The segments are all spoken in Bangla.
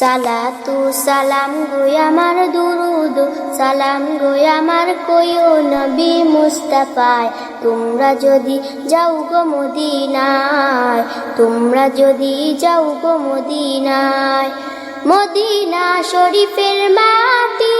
সালাতু সালাম গো আমার দুরুদ, সালাম গো আমার কইও নবী মুস্তাফায়। তোমরা যদি যাও গো মদিনায়, তোমরা যদি যাও গো মদিনায়। মদিনা শরীফের মাটি,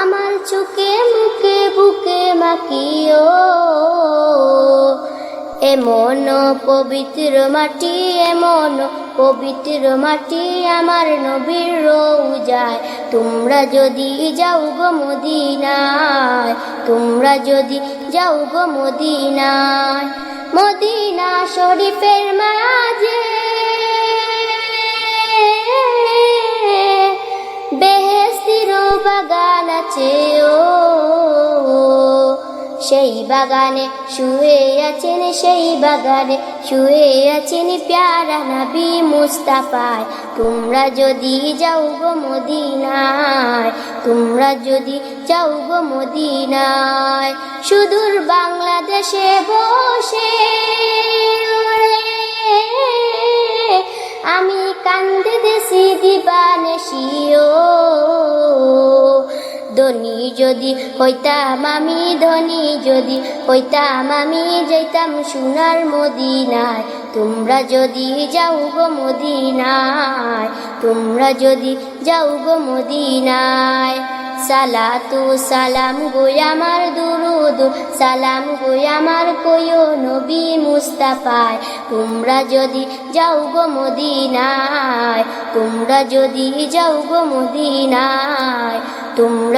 আমার চোখে মুখে বুকে মাখিও। এমন, পবিত্র মাটি এমন, পবিত্র মাটি আমার নবীর রৌজায়। তোমরা যদি যাও গো মদিনায়, তোমরা যদি যাও গো মদিনায়। মদিনা শরীফের মাঝে বেহেস্তির বাগান আছে। সেই বাগানে, শুয়ে আছেন সেই বাগানে, শুয়ে আছেন প্যারা নাবি মুস্তাফায়। তোমরা যদি যাও গো মদিনায়, তোমরা যদি যাও গো মদিনায়, সুদূর বাংলাদেশে বসে আমি কান্দে দেশি দিবানেশিও ধনী যদি হইতাম আমি ধনী, যদি হইতাম আমি যাইতাম সোনার মদিনায়। তোমরা যদি যাও গো মদিনায়, তোমরা যদি যাও গো মদিনায়। সালাতু সালাম গো আমার দুরুদ, সালাম গো আমার কইও নবী মুস্তাফায়। তোমরা যদি যাও গো মদিনায়, তোমরা যদি যাও গো মদিনায়।